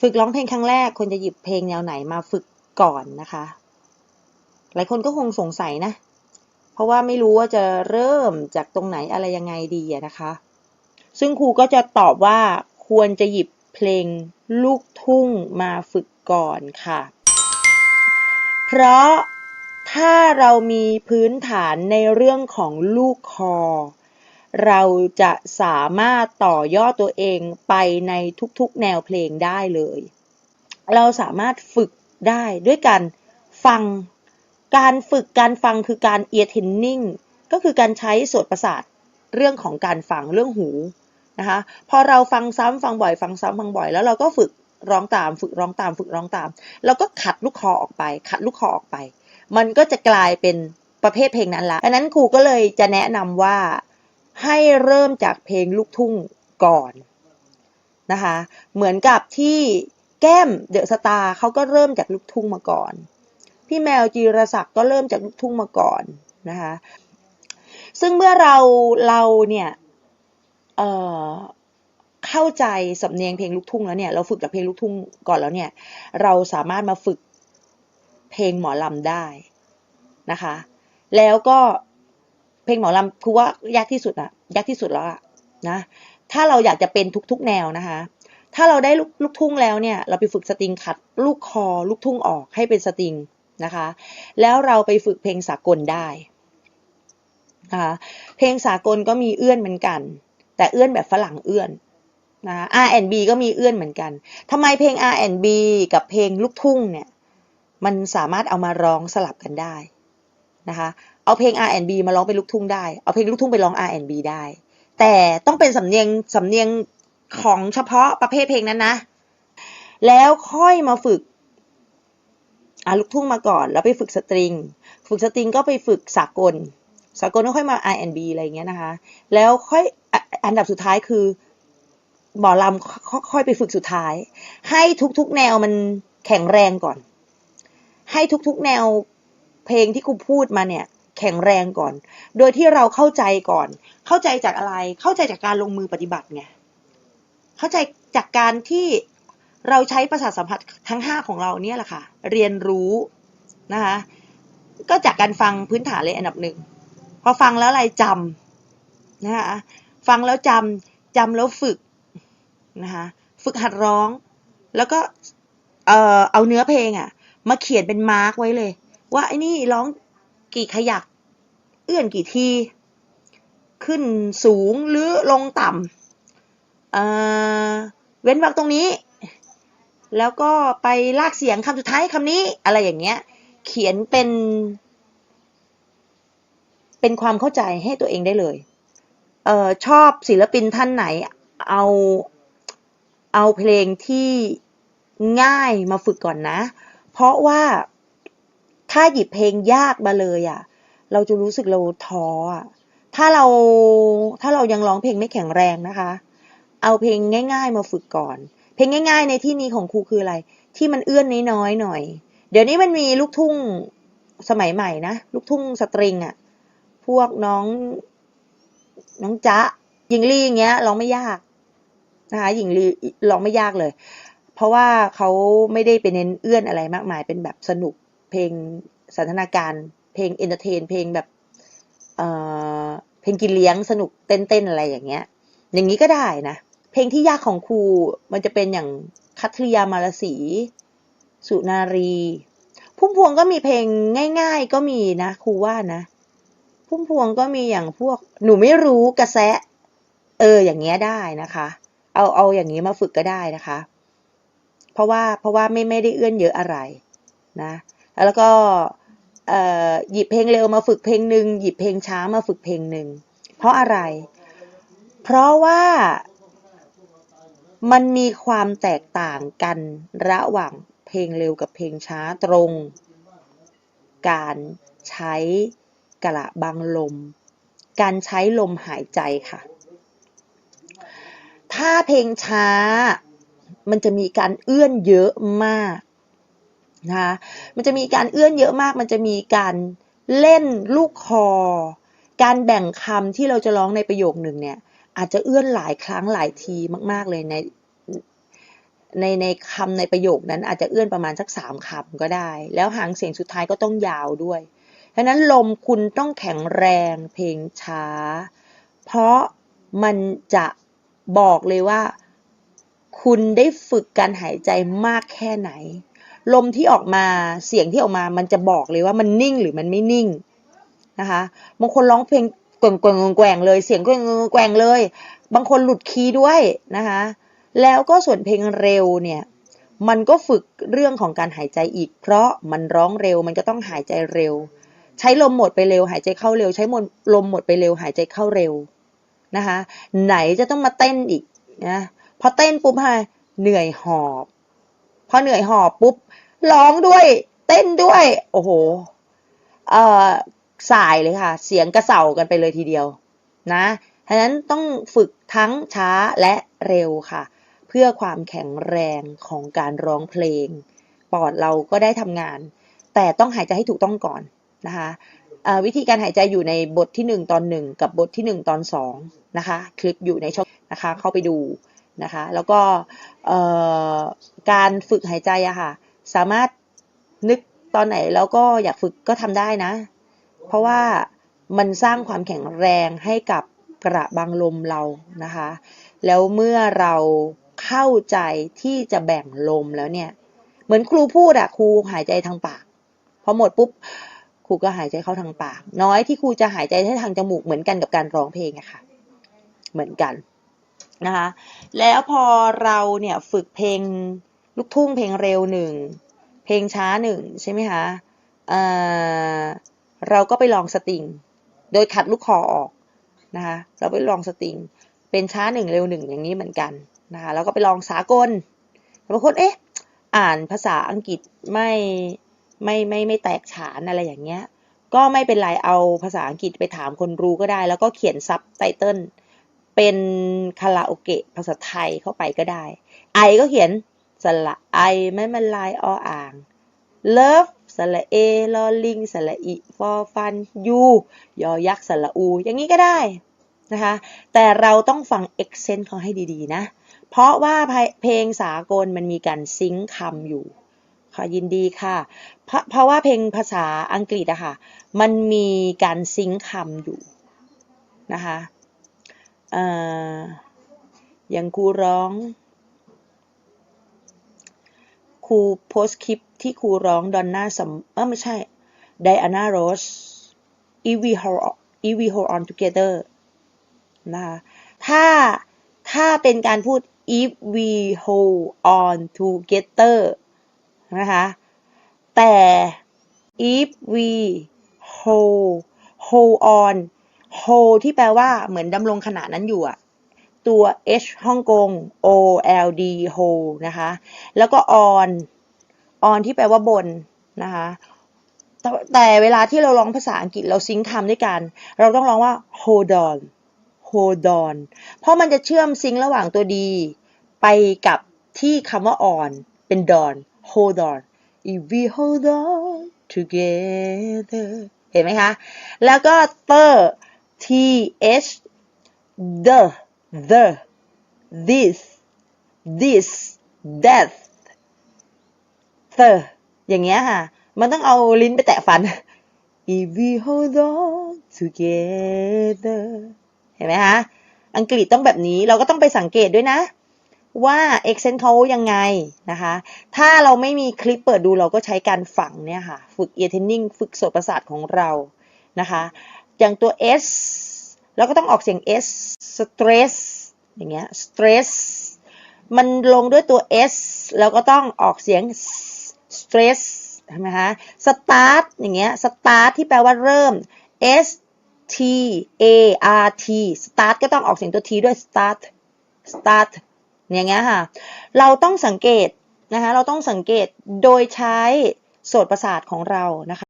ฝึกร้องเพลงครั้งแรกควรจะหยิบเพลงแนวไหนมาฝึกก่อนนะคะ หลายคนก็คงสงสัยนะ เพราะว่าไม่รู้ว่าจะเริ่มจากตรงไหนอะไรยังไงดีนะคะ ซึ่งครูก็จะตอบว่าควรจะหยิบเพลงลูกทุ่งมาฝึกก่อนค่ะ เพราะถ้าเรามีพื้นฐานในเรื่องของลูกคอ เราจะสามารถต่อยอดตัวเองไปในทุกๆแนวเพลงได้เลย เราสามารถฝึกได้ด้วยการฟัง การฝึกการฟังคือการ ear training ก็คือการใช้โสตประสาทเรื่องของการฟังเรื่องหูนะคะพอเราฟังซ้ำฟังบ่อยฟังซ้ำฟังบ่อย แล้วเราก็ฝึกร้องตาม ฝึกร้องตาม ฝึกร้องตามเราก็ขัดลูกคอออกไป ขัดลูกคอออกไป มันก็จะกลายเป็นประเภทเพลงนั้นละดังนั้นครูก็เลยจะแนะนำว่า ให้เริ่มจากเพลงลูกทุ่งก่อนนะคะ เหมือนกับที่แก้มเดอะสตาร์เขาก็เริ่มจากลูกทุ่งมาก่อน พี่แมวจีรศักดิ์ก็เริ่มจากลูกทุ่งมาก่อนนะคะ ซึ่งเมื่อเราเราเนี่ยเอ่อเข้าใจสำเนียงเพลงลูกทุ่งแล้วเนี่ย เราฝึกจากเพลงลูกทุ่งก่อนแล้วเนี่ย เราสามารถมาฝึกเพลงหมอลำได้นะคะ แล้วก็ เพลงหมอลำคือว่ายากที่สุดอะยากที่สุดแล้วอะนะ ถ้าเราอยากจะเป็นทุกๆแนวนะคะ ถ้าเราได้ลูกลูกทุ่งแล้วเนี่ย เราไปฝึกสตริงขัดลูกคอลูกทุ่งออกให้เป็นสตริงนะคะ แล้วเราไปฝึกเพลงสากลได้นะคะเพลงสากลก็มีเอื้อนเหมือนกัน แต่เอื้อนแบบฝรั่งเอื้อนนะ R&B ก็มีเอื้อนเหมือนกันทำไมเพลง R&B กับเพลงลูกทุ่งเนี่ย มันสามารถเอามาร้องสลับกันได้นะคะ เอาเพลง R&B มาร้องเป็นลูกทุ่งได้ เอาเพลงลูกทุ่งไปร้อง R&B ได้ แต่ต้องเป็นสำเนียงสำเนียงของเฉพาะประเภทเพลงนั้นนะ แล้วค่อยมาฝึกอะลูกทุ่งมาก่อน แล้วไปฝึกสตริง ฝึกสตริงก็ไปฝึกสากล สากลก็ค่อยมา R&B อะไรอย่างเงี้ยนะคะ แล้วค่อยอ,อันดับสุดท้ายคือหมอลำค่อยไปฝึกสุดท้าย ให้ทุกๆแนวมันแข็งแรงก่อน ให้ทุกๆแนวเพลงที่กูพูดมาเนี่ย แข็งแรงก่อน โดยที่เราเข้าใจก่อน เข้าใจจากอะไร เข้าใจจากการลงมือปฏิบัติไง เข้าใจจากการที่เราใช้ประสาทสัมผัสทั้งห้าของเราเนี่ยแหละค่ะ เรียนรู้นะคะ ก็จากการฟังพื้นฐานเลยอันดับหนึ่ง พอฟังแล้วอะไรจำนะคะฟังแล้วจำจำแล้วฝึกนะคะฝึกหัดร้อง แล้วก็เอ่อเอาเนื้อเพลงอะ มาเขียนเป็นมาร์กไว้เลย ว่าไอ้นี่ร้อง กี่ขยัก เอื้อนกี่ที ขึ้นสูงหรือลงต่ำเเว้นวรรคตรงนี้ แล้วก็ไปลากเสียงคำสุดท้ายคำนี้ อะไรอย่างเงี้ย เขียนเป็น เป็นความเข้าใจให้ตัวเองได้เลยเออชอบศิลปินท่านไหน เอาเอาเพลงที่ง่ายมาฝึกก่อนนะ เพราะว่า ถ้าหยิบเพลงยากมาเลยอะ เราจะรู้สึกเราท้ออะถ้าเราถ้าเรายังร้องเพลงไม่แข็งแรงนะคะ เอาเพลงง่าย ๆ มาฝึกก่อน เพลงง่าย ๆ ในที่นี้ของครูคืออะไร ที่มันเอื้อนน้อยๆหน่อย เดี๋ยวนี้มันมีลูกทุ่งสมัยใหม่นะลูกทุ่งสตริงอะพวกน้อง น้องจ๊ะหญิงลีอย่างเงี้ยร้องไม่ยากนะคะหญิงลีร้องไม่ยากเลย เพราะว่าเขาไม่ได้ไปเน้นเอื้อนอะไรมากมายเป็นแบบสนุก เพลงสันทนาการ เพลงเอนเตอร์เทน เพลงแบบเอ่อเพลงกินเลี้ยงสนุกเต้นๆอะไรอย่างเงี้ย อย่างนี้ก็ได้นะ เพลงที่ยากของครูมันจะเป็นอย่างคัทริยามาลสี สุนารี พุ่มพวงก็มีเพลงง่าย ๆ ก็มีนะครูว่านะ พุ่มพวงก็มีอย่างพวกหนูไม่รู้กระแสเอออย่างเงี้ยได้นะคะ เอาเอาอย่างนี้มาฝึกก็ได้นะคะ เพราะว่าเพราะว่าไม่ไม่ได้เอื้อนเยอะอะไรนะ แล้วก็หยิบเพลงเร็วมาฝึกเพลงหนึ่งหยิบเพลงช้ามาฝึกเพลงหนึ่งเพราะอะไร เพราะว่ามันมีความแตกต่างกันระหว่างเพลงเร็วกับเพลงช้าตรง การใช้กระบังลม การใช้ลมหายใจค่ะ ถ้าเพลงช้ามันจะมีการเอื้อนเยอะมาก นะคะมันจะมีการเอื้อนเยอะมาก มันจะมีการเล่นลูกคอ การแบ่งคำที่เราจะร้องในประโยคหนึ่งเนี่ย อาจจะเอื้อนหลายครั้งหลายทีมาก ๆ เลยในในในคำในประโยคนั้นอาจจะเอื้อนประมาณสักสามคำก็ได้ แล้วหางเสียงสุดท้ายก็ต้องยาวด้วยเพราะฉะนั้นลมคุณต้องแข็งแรงเพลงช้า เพราะมันจะบอกเลยว่า คุณได้ฝึกการหายใจมากแค่ไหน ลมที่ออกมาเสียงที่ออกมามันจะบอกเลยว่ามันนิ่งหรือมันไม่นิ่งนะคะบางคนร้องเพลงแกว่งแกว่งแกว่งเลยเสียงแกว่งแกว่งเลย บางคนหลุดคีย์ด้วยนะคะแล้วก็ส่วนเพลงเร็วเนี่ยมันก็ฝึกเรื่องของการหายใจอีก เพราะมันร้องเร็วมันก็ต้องหายใจเร็ว ใช้ลมหมดไปเร็ว หายใจเข้าเร็ว ใช้มลมหมดไปเร็ว หายใจเข้าเร็วนะคะไหนจะต้องมาเต้นอีกนะพอเต้นปุ๊บฮะเหนื่อยหอบ พอเหนื่อยหอบปุ๊บร้องด้วย เต้นด้วย โอ้โห เอ่อสายเลยค่ะ เสียงกระเสากันไปเลยทีเดียว นะฉะนั้นต้องฝึกทั้งช้าและเร็วค่ะ เพื่อความแข็งแรงของการร้องเพลง ปอดเราก็ได้ทำงาน แต่ต้องหายใจให้ถูกต้องก่อนนะคะวิธีการหายใจอยู่ในบทที่ 1 ตอน 1 กับบทที่ 1 ตอน2นะคะ คลิปอยู่ในช่องนะคะ เข้าไปดู นะคะ แล้วก็การฝึกหายใจอะค่ะ สามารถนึกตอนไหนแล้วก็อยากฝึกก็ทำได้นะ เพราะว่ามันสร้างความแข็งแรงให้กับกระบังลมเรานะคะ แล้วเมื่อเราเข้าใจที่จะแบ่งลมแล้วเนี่ย เหมือนครูพูดอะครูหายใจทางปากพอหมดปุ๊บครูก็หายใจเข้าทางปาก น้อยที่ครูจะหายใจให้ทางจมูกเหมือนกันกับการร้องเพลงอะค่ะ เหมือนกัน นะคะ แล้วพอเราเนี่ยฝึกเพลงลูกทุ่งเพลงเร็วหนึ่งเพลงช้าหนึ่งใช่ไหมคะเราก็ไปลองสติง โดยขัดลูกคอออกนะคะ เราไปลองสติง เป็นช้าหนึ่งเร็วหนึ่งอย่างนี้เหมือนกันนะคะแล้วก็ไปลองสากลบางคนเอ๊ะอ่านภาษาอังกฤษไม่ไม่ไม่ไม่แตกฉานอะไรอย่างเงี้ย ก็ไม่เป็นไรเอาภาษาอังกฤษไปถามคนรู้ก็ได้ แล้วก็เขียนซับไตเติล เป็นคาราโอเกะภาษาไทยเข้าไปก็ได้ ไอก็เขียนสระไอไม่มันลายออ่าง love สระเอลอลิงสระอีฟอฟันยูยอยักษ์สระอู อย่างนี้ก็ได้นะคะ แต่เราต้องฟัง accent เขาให้ดีๆนะ เพราะว่าเพลงสากลมันมีการซิงค์คำอยู่ค่ะยินดีค่ะเพราะเพราะว่าเพลงภาษาอังกฤษอะค่ะ มันมีการซิงค์คำอยู่นะคะ อย่างครูร้องครูโพสคลิปที่ครูร้องดอนน่าสัมเออไม่ใช่ไดอาน่าโรส if we hold if we hold on together นะคะถ้าถ้าเป็นการพูด if we hold on together นะคะแต่ if we hold hold on hold ที่แปลว่าเหมือนดำรงขณะนั้นอยู่อะตัว h ฮ่องกง o l d hold นะคะ แล้วก็ on on ที่แปลว่าบนนะคะแต่เวลาที่เราร้องภาษาอังกฤษเราซิงค์คำด้วยกัน เราต้องร้องว่า hold on hold on เพราะมันจะเชื่อมซิงค์ระหว่างตัวดี ไปกับที่คำว่า on เป็น don hold on if we hold on together เห็นไหมคะ แล้วก็ the t h the the this this that the อย่างเงี้ยค่ะ มันต้องเอาลิ้นไปแตะฟัน if we hold on together เห็นไหมคะ อังกฤษต้องแบบนี้ เราก็ต้องไปสังเกตด้วยนะ ว่า accent เขายังไงนะคะ ถ้าเราไม่มีคลิปเปิดดูเราก็ใช้การฝังเนี่ยค่ะ ฝึก ear training ฝึกโสตประสาทของเรานะคะ อย่างตัว s แล้วก็ต้องออกเสียง s stress อย่างเงี้ย stress มันลงด้วยตัว s แล้วก็ต้องออกเสียง stress ใช่ไหมคะ start อย่างเงี้ย start ที่แปลว่าเริ่ม s t a r t start ก็ต้องออกเสียงตัว t ด้วย start start อย่างเงี้ยค่ะ เราต้องสังเกตนะคะ เราต้องสังเกตโดยใช้โสตประสาทของเรานะคะ